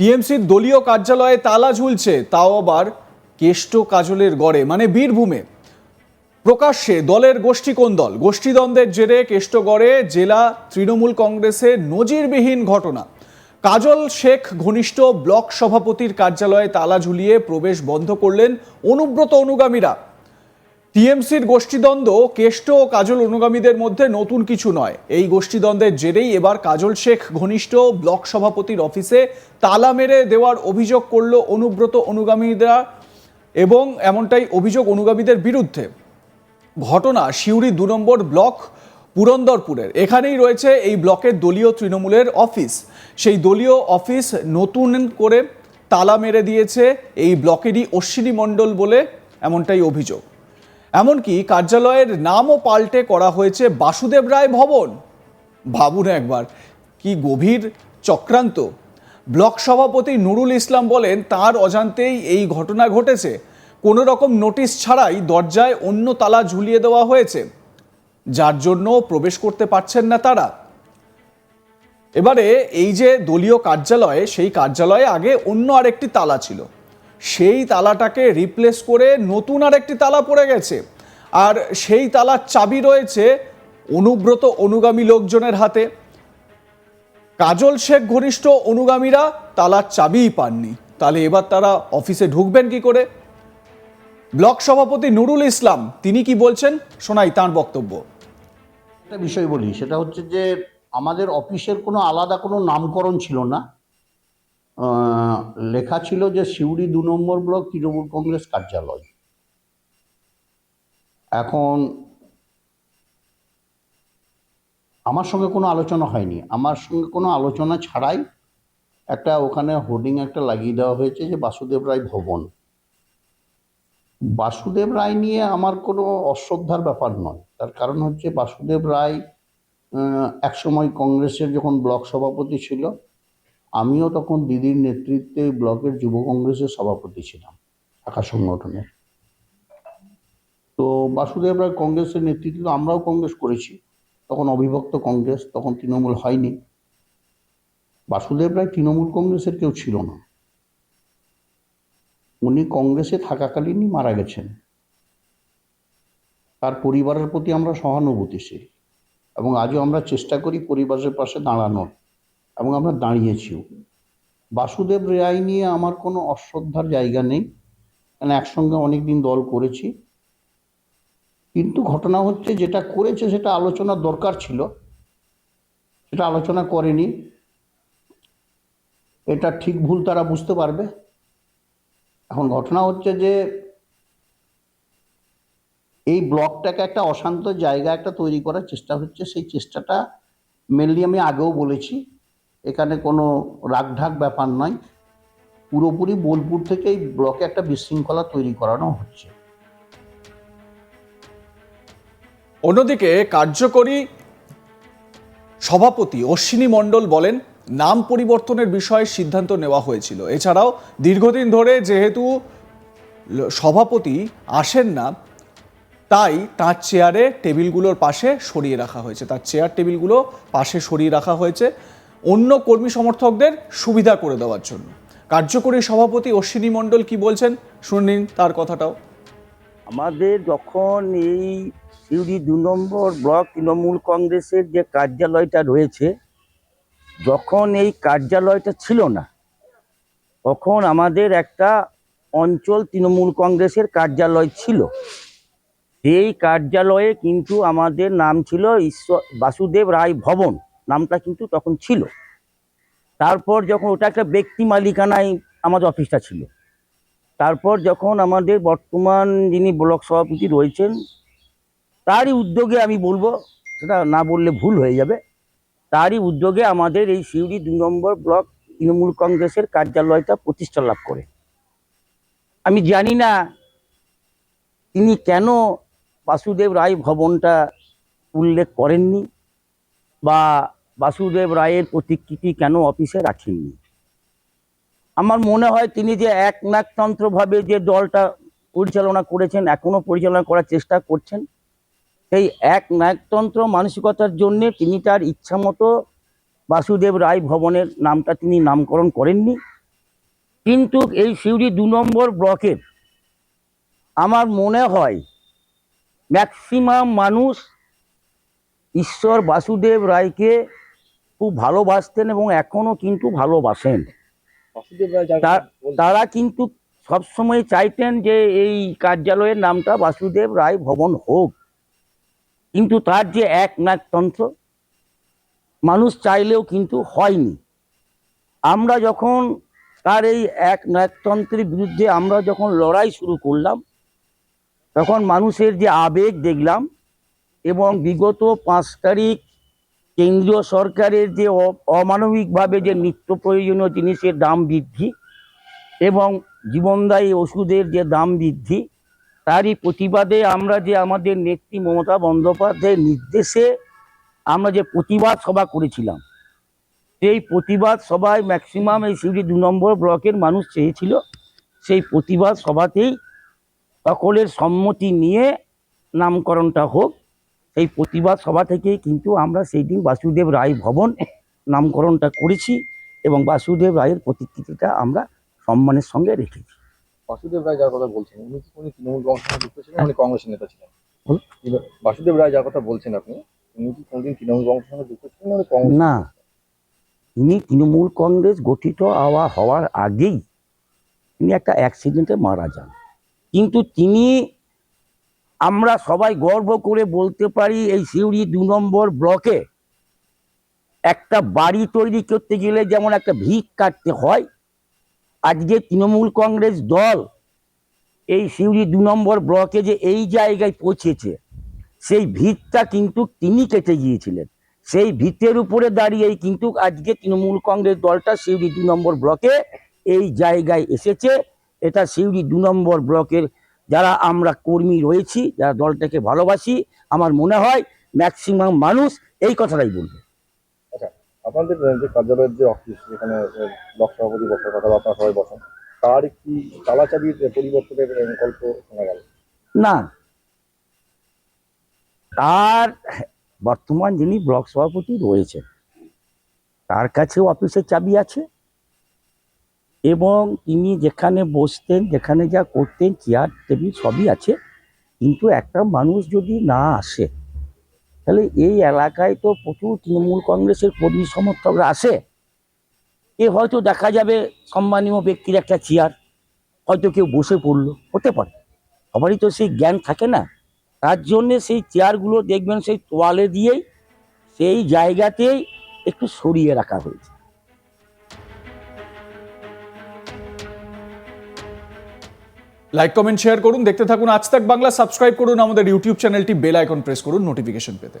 টিএমসির দলীয় কার্যালয়ে তালা ঝুলছে, তাও আবার কেষ্ট কাজলের গড়ে মানে বীরভূমে। প্রকাশ্যে দলের গোষ্ঠী কোন দল? গোষ্ঠীদ্বন্দ্বের জেরে কেষ্টগড়ে জেলা তৃণমূল কংগ্রেসের নজিরবিহীন ঘটনা। কাজল শেখ ঘনিষ্ঠ ব্লক সভাপতির কার্যালয়ে তালা ঝুলিয়ে প্রবেশ বন্ধ করলেন অনুব্রত অনুগামীরা। টিএমসির গোষ্ঠীদ্বন্দ্ব কেষ্ট ও কাজল অনুগামীদের মধ্যে নতুন কিছু নয়। এই গোষ্ঠীদ্বন্দ্বের জেরেই এবার কাজল শেখ ঘনিষ্ঠ ব্লক সভাপতির অফিসে তালা মেরে দেওয়ার অভিযোগ করল অনুব্রত অনুগামীরা এবং এমনটাই অভিযোগ অনুগামীদের বিরুদ্ধে। ঘটনা সিউড়ি দু নম্বর ব্লক পুরন্দরপুরের। এখানেই রয়েছে এই ব্লকের দলীয় তৃণমূলের অফিস। সেই দলীয় অফিস নতুন করে তালা মেরে দিয়েছে এই ব্লকেরই অশ্বিনী মণ্ডল বলে এমনটাই অভিযোগ। এমনকি কার্যালয়ের নামও পাল্টে করা হয়েছে বাসুদেব রায় ভবন। ভাবুন একবার, কি গভীর চক্রান্ত। ব্লক সভাপতি নুরুল ইসলাম বলেন, তার অজান্তেই এই ঘটনা ঘটেছে। কোনো রকম নোটিশ ছাড়াই দরজায় অন্য তালা ঝুলিয়ে দেওয়া হয়েছে। যার জন্য প্রবেশ করতে পারছেন না তারা। এবারে এই যে দলীয় কার্যালয়ে, সেই কার্যালয়ে আগে অন্য আরেকটি তালা ছিল। সেই তালাটাকে রিপ্লেস করে নতুন আর একটি তালা পড়ে গেছে। আর সেই তালার চাবি রয়েছে অনুব্রত অনুগামী লোকজনের হাতে। কাজল শেখ ঘনিষ্ঠ অনুগামীরা তালার চাবিই পাননি। তাহলে এবার তারা অফিসে ঢুকবেন কি করে? ব্লক সভাপতি নুরুল ইসলাম, তিনি কি বলছেন? শোনাই তাঁর বক্তব্য। একটা বিষয় বলি, সেটা হচ্ছে যে আমাদের অফিসের কোনো আলাদা কোনো নামকরণ ছিল না। লেখা ছিল যে সিউড়ি দু নম্বর ব্লক তৃণমূল কংগ্রেস কার্যালয়। এখন আমার সঙ্গে কোনো আলোচনা হয়নি। আমার সঙ্গে কোনো আলোচনা ছাড়াই একটা ওখানে হোর্ডিং একটা লাগিয়ে দেওয়া হয়েছে যে বাসুদেব রায় ভবন। বাসুদেব রায় নিয়ে আমার কোনো অশ্রদ্ধার ব্যাপার নয়। তার কারণ হচ্ছে বাসুদেব রায় একসময় কংগ্রেসের যখন ব্লক সভাপতি ছিল আমিও তখন দিদির নেতৃত্বে ব্লকের যুব কংগ্রেসের সভাপতি ছিলাম, শাখা সংগঠনের। তো বাসুদেব রায় কংগ্রেসের নেতৃত্বে আমরাও কংগ্রেস করেছি। তখন অবিভক্ত কংগ্রেস, তখন তৃণমূল হয়নি। বাসুদেব রায় তৃণমূল কংগ্রেসের কেউ ছিল না। উনি কংগ্রেসে থাকাকালীনই মারা গেছেন। তার পরিবারের প্রতি আমরা সহানুভূতিশীল এবং আজও আমরা চেষ্টা করি পরিবারের পাশে দাঁড়ানোর। এবং আমরা দাঁড়িয়েছিও। বাসুদেব রায় নিয়ে আমার কোনো অশ্রদ্ধার জায়গা নেই কারণ একসঙ্গে অনেক দিন দল করেছি। কিন্তু ঘটনা হচ্ছে যেটা করেছে সেটা আলোচনার দরকার ছিল, সেটা আলোচনা করেনি। এটা ঠিক ভুল তারা বুঝতে পারবে। এখন ঘটনা হচ্ছে যে এই ব্লকটাকে একটা অশান্ত জায়গা একটা তৈরি করার চেষ্টা হচ্ছে, সেই চেষ্টাটা মেনলি আমি আগেও বলেছি। এখানে কোনো রাগঢাক ব্যাপার নয়। পুরোপুরি বোলপুর থেকে এই ব্লকে একটা বিশৃঙ্খলা তৈরি করানো হচ্ছে। অন্যদিকে কার্যকরী সভাপতি অশ্বিনী মণ্ডল বলেন, নাম পরিবর্তনের বিষয়ে সিদ্ধান্ত নেওয়া হয়েছিল। এছাড়াও দীর্ঘদিন ধরে যেহেতু সভাপতি আসেন না, তাই তার চেয়ারে টেবিলগুলোর পাশে সরিয়ে রাখা হয়েছে। তার চেয়ার টেবিলগুলো পাশে সরিয়ে রাখা হয়েছে। অন্য কর্মী সমর্থকদের সুবিধা করে দেওয়ার জন্য। কার্যকরী সভাপতি অশ্বিনী মণ্ডল কি বলছেন? শুনে নিন তার কথাটাও। আমাদের যখন এই সিউড়ি দু নম্বর ব্লক তৃণমূল কংগ্রেসের যে কার্যালয়টা রয়েছে, যখন এই কার্যালয়টা ছিল না, তখন আমাদের একটা অঞ্চল তৃণমূল কংগ্রেসের কার্যালয় ছিল। সেই কার্যালয়ে কিন্তু আমাদের নাম ছিল ঈশ্বর, বাসুদেব রায় ভবন। নামটা কিন্তু তখন ছিল। তারপর যখন ওটা একটা ব্যক্তি মালিকানায় আমাদের অফিসটা ছিল। তারপর যখন আমাদের বর্তমান যিনি ব্লক সভাপতি রয়েছেন, তারই উদ্যোগে আমি বলব, সেটা না বললে ভুল হয়ে যাবে, তারই উদ্যোগে আমাদের এই সিউড়ি দু নম্বর ব্লক তৃণমূল কংগ্রেসের কার্যালয়টা প্রতিষ্ঠা লাভ করে। আমি জানি না তিনি কেন বাসুদেব রায় ভবনটা উল্লেখ করেননি বা বাসুদেব রায়ের প্রতিকৃতি কেন অফিসে রাখেননি? আমার মনে হয় তিনি যে এক নাকতন্ত্রভাবে যে দলটা পরিচালনা করেছেন, এখনও পরিচালনা করার চেষ্টা করছেন, সেই এক নায়কতন্ত্র মানসিকতার জন্য তিনি তার ইচ্ছা মতো বাসুদেব রায় ভবনের নামটা তিনি নামকরণ করেননি। কিন্তু এই সিউড়ি দু নম্বর ব্লকের আমার মনে হয় ম্যাক্সিমাম মানুষ ঈশ্বর বাসুদেব রায়কে খুব ভালোবাসতেন এবং এখনও কিন্তু ভালোবাসেন। তার- কিন্তু সবসময় চাইতেন যে এই কার্যালয়ের নামটা বাসুদেব রায় ভবন হোক। কিন্তু তার যে এক নাকতন্ত্র মানুষ চাইলেও কিন্তু হয়নি। আমরা যখন তার এই এক নাকতন্ত্রের বিরুদ্ধে আমরা যখন লড়াই শুরু করলাম, তখন মানুষের যে আবেগ দেখলাম এবং বিগত পাঁচ তারিখ কেন্দ্রীয় সরকারের যে অমানবিকভাবে যে নিত্য প্রয়োজনীয় জিনিসের দাম বৃদ্ধি এবং জীবনদায়ী ওষুধের যে দাম বৃদ্ধি, তারই প্রতিবাদে আমরা যে আমাদের নেত্রী মমতা বন্দ্যোপাধ্যায়ের নির্দেশে আমরা যে প্রতিবাদ সভা করেছিলাম, সেই প্রতিবাদ সভায় ম্যাক্সিমাম এই সিউড়ি দু নম্বর ব্লকের মানুষ চেয়েছিল, সেই প্রতিবাদ সভাতেই সকলের সম্মতি নিয়ে নামকরণটা হোক। সেই প্রতিবাদ সভা থেকেই কিন্তু আমরা সেই দিন বাসুদেব রায় ভবন নামকরণটা করেছি এবং বাসুদেব রায়ের প্রতিকৃতিটা আমরা সম্মানের সঙ্গে রেখেছি। বাসুদেব রায় যার কথা বলছেন উনি উনি তৃণমূল কংগ্রেসের যুক্ত ছিলেন উনি কংগ্রেসের নেতা ছিলেন? বাসুদেব রায় যার কথা বলছেন আপনি উনি কি কোনদিন তৃণমূল কংগ্রেসের সঙ্গে যুক্ত ছিলেন উনি কংগ্রেস না তিনি তৃণমূল কংগ্রেস গঠিত হওয়া হওয়ার আগেই তিনি একটা অ্যাক্সিডেন্টে মারা যান। কিন্তু তিনি আমরা সবাই গর্ব করে বলতে পারি এই সিউড়ি দু নম্বর ব্লকে একটা বাড়ি তৈরি করতে গেলে যেমন একটা ভিত কাটতে হয়, আজকে তৃণমূল কংগ্রেস দল এই সিউড়ি দু নম্বর ব্লকে যে এই জায়গায় পৌঁছেছে, সেই ভিতটা কিন্তু তিনি কেটে গিয়েছিলেন। সেই ভিতের উপরে দাঁড়িয়েই কিন্তু আজকে তৃণমূল কংগ্রেস দলটা সিউড়ি দু নম্বর ব্লকে এই জায়গায় এসেছে। এটা সিউড়ি দু নম্বর ব্লকের যারা আমরা কর্মী রয়েছি যারা দলটাকে ভালোবাসি আমার মনে হয় ম্যাক্সিমাম মানুষ এই কথাটাই বলবে। আপনাদের যে কার্যালয়ের যে অফিস যেখানে ব্লক সভাপতি বসার কথা বা আপনারা সবাই বসেন তার একটি চালাচাবির পরিবর্তনের গল্প শোনা গেল? না। তার বর্তমান যিনি ব্লক সভাপতি রয়েছেন তার কাছেও অফিসের চাবি আছে। এবং তিনি যেখানে বসতেন, যেখানে যা করতেন চেয়ার টেবিল সবই আছে। কিন্তু একটা মানুষ যদি না আসে, তাহলে এই এলাকায় তো প্রচুর তৃণমূল কংগ্রেসের কর্মী সমর্থকরা আসে। এ হয়তো দেখা যাবে সম্মানীয় ব্যক্তির একটা চেয়ার হয়তো কেউ বসে পড়ল, হতে পারে। সবারই তো সেই জ্ঞান থাকে না। তার জন্যে সেই চেয়ারগুলো দেখবেন সেই তোয়ালে দিয়েই, সেই জায়গাতেই একটু সরিয়ে রাখা হয়েছে। লাইক কমেন্ট শেয়ার করুন। দেখতে থাকুন। আজ তাক বাংলা সাবস্ক্রাইব করুন। আমাদের ইউটিউব চ্যানেলটি বেল আইকন প্রেস করুন। নোটিফিকেশন পেতে।